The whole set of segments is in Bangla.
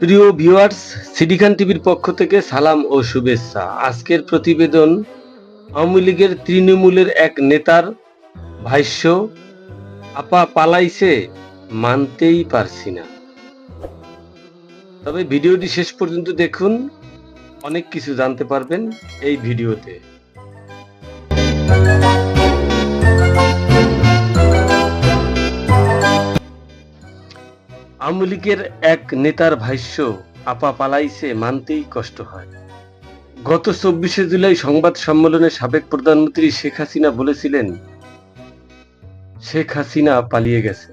প্রিয় ভিউয়ার্স সিডিখান টিভির পক্ষ থেকে সালাম ও শুভেচ্ছা। আজকের প্রতিবেদন আওয়ামী লীগের তৃণমূলের এক নেতার ভাষ্য, আপা পালাইছে, মানতেই পারছি না। তবে ভিডিওটি শেষ পর্যন্ত দেখুন, অনেক কিছু জানতে পারবেন এই ভিডিওতে। আওয়ামী লীগের এক নেতার ভাষ্য, আপা পালাইছে মানতেই কষ্ট হয়। গত চব্বিশে জুলাই সংবাদ সম্মেলনে সাবেক প্রধানমন্ত্রী শেখ হাসিনা বলেছিলেন, শেখ হাসিনা পালিয়ে গেছে।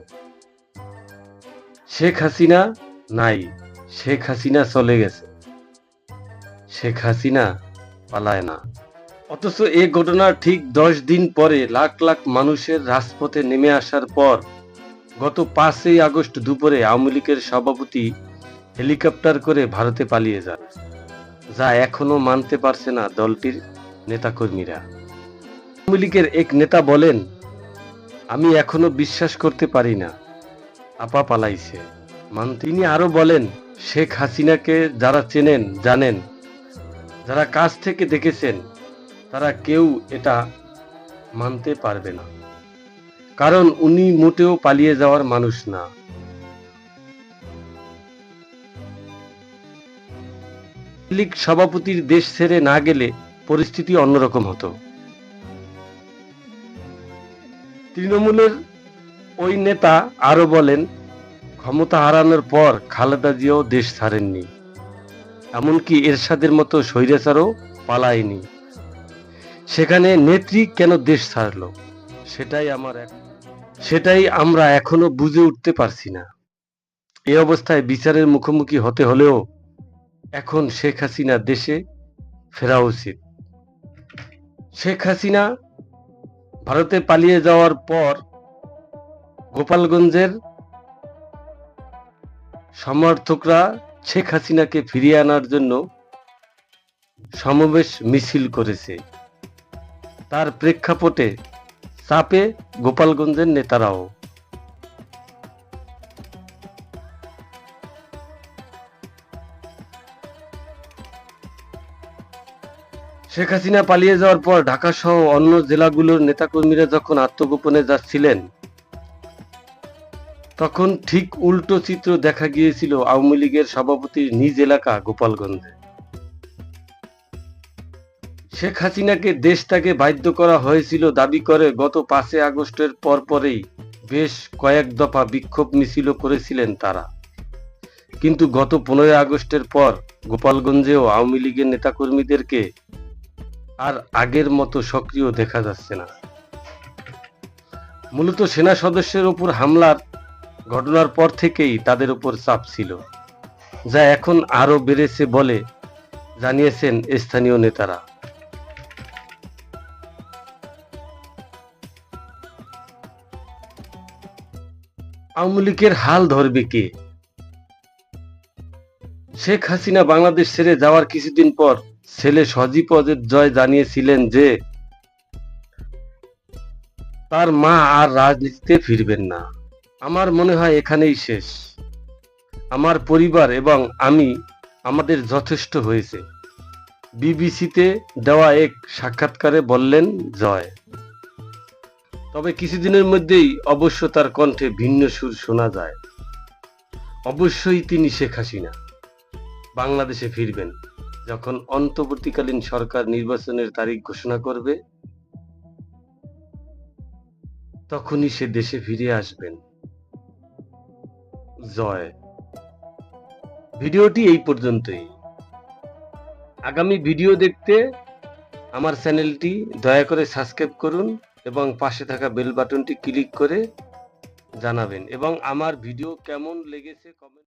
শেখ হাসিনা নাই, শেখ হাসিনা চলে গেছে। শেখ হাসিনা পালায় না। অথচ এ ঘটনার ঠিক দশ দিন পরে লাখ লাখ মানুষের রাজপথে নেমে আসার পর গত পাঁচই আগস্ট দুপুরে আওয়ামী লীগের সভাপতি হেলিকপ্টার করে ভারতে পালিয়ে যান, যা এখনও মানতে পারছে না দলটির নেতাকর্মীরা। আওয়ামী লীগের এক নেতা বলেন, আমি এখনও বিশ্বাস করতে পারি না। আপা পালাইছে। মান তিনি আরও বলেন, শেখ হাসিনাকে যারা চেনেন, জানেন। যারা কাছ থেকে দেখেছেন, তারা কেউ এটা মানতে পারবে না। কারণ উনি মোটেও পালিয়ে যাওয়ার মানুষ না। লীগ সভাপতির দেশ ছেড়ে না গেলে পরিস্থিতি অন্যরকম হতো। তৃণমূলের ওই নেতা আরও বলেন, ক্ষমতা হারানোর পর খালেদা জিয়াও দেশ ছাড়েননি। এমনকি এরশাদের মতো স্বৈরাচারও পালায়নি। সেখানে নেত্রী কেন দেশ ছাড়লো? সেটাই আমার এক- সেটাই আমরা এখনও বুঝে উঠতে পারছি না। এই অবস্থায় বিচারের মুখোমুখি হতে হলেও এখন শেখ হাসিনা দেশে ফেরা উচিত। শেখ হাসিনা ভারতে পালিয়ে যাওয়ার পর গোপালগঞ্জের সমর্থকরা শেখ হাসিনাকে ফিরিয়ে আনার জন্য সমাবেশ মিছিল করেছে। তার প্রেক্ষাপটে চাপে গোপালগঞ্জের নেতারাও। শেখ হাসিনা পালিয়ে যাওয়ার পর ঢাকা সহ অন্য জেলাগুলোর নেতাকর্মীরা যখন আত্মগোপনে যাচ্ছিলেন, তখন ঠিক উল্টো চিত্র দেখা গিয়েছিল আওয়ামী লীগের সভাপতির নিজ এলাকা গোপালগঞ্জে। শেখ হাসিনাকে দেশ থেকে বাধ্য করা হয়েছিল দাবি করে গত পাঁচই আগস্টের পরপরেই বেশ কয়েক দফা বিক্ষোভ মিছিল করেছিলেন তারা। কিন্তু গত পনেরোই আগস্টের পর গোপালগঞ্জেও আওয়ামী লীগের নেতাকর্মীদেরকে আর আগের মতো সক্রিয় দেখা যাচ্ছে না। মূলত সেনা সদস্যের ওপর হামলার ঘটনার পর থেকেই তাদের ওপর চাপ ছিল, যা এখন আরও বেড়েছে বলে জানিয়েছেন স্থানীয় নেতারা। আওয়ামী লীগের হাল ধরবে কে? শেখ হাসিনা বাংলাদেশ ছেড়ে যাওয়ার কিছুদিন পর ছেলে সজীব জয় জানিয়েছিলেন যে, তার মা আর রাজনীতিতে ফিরবেন না। আমার মনে হয় এখানেই শেষ। আমার পরিবার এবং আমি আমাদের যথেষ্ট হয়েছে। বিবিসিতে দেওয়া এক সাক্ষাৎকারে বললেন জয়। তবে কিছুদিনের মধ্যেই অবশ্য তার কণ্ঠে ভিন্ন সুর শোনা যায়। অবশ্যই তিনি শেখ হাসিনা। বাংলাদেশে ফিরবেন। যখন অন্তর্বর্তীকালীন সরকার নির্বাচনের তারিখ ঘোষণা করবে, তখনই সে দেশে ফিরে আসবেন। জয়। ভিডিওটি এই পর্যন্তই। আগামী ভিডিও দেখতে আমার চ্যানেলটি দয়া করে সাবস্ক্রাইব করুন। এবং পাশে থাকা বেল বাটনটি ক্লিক করে জানাবেন। এবং আমার ভিডিও কেমন লেগেছে কমেন্ট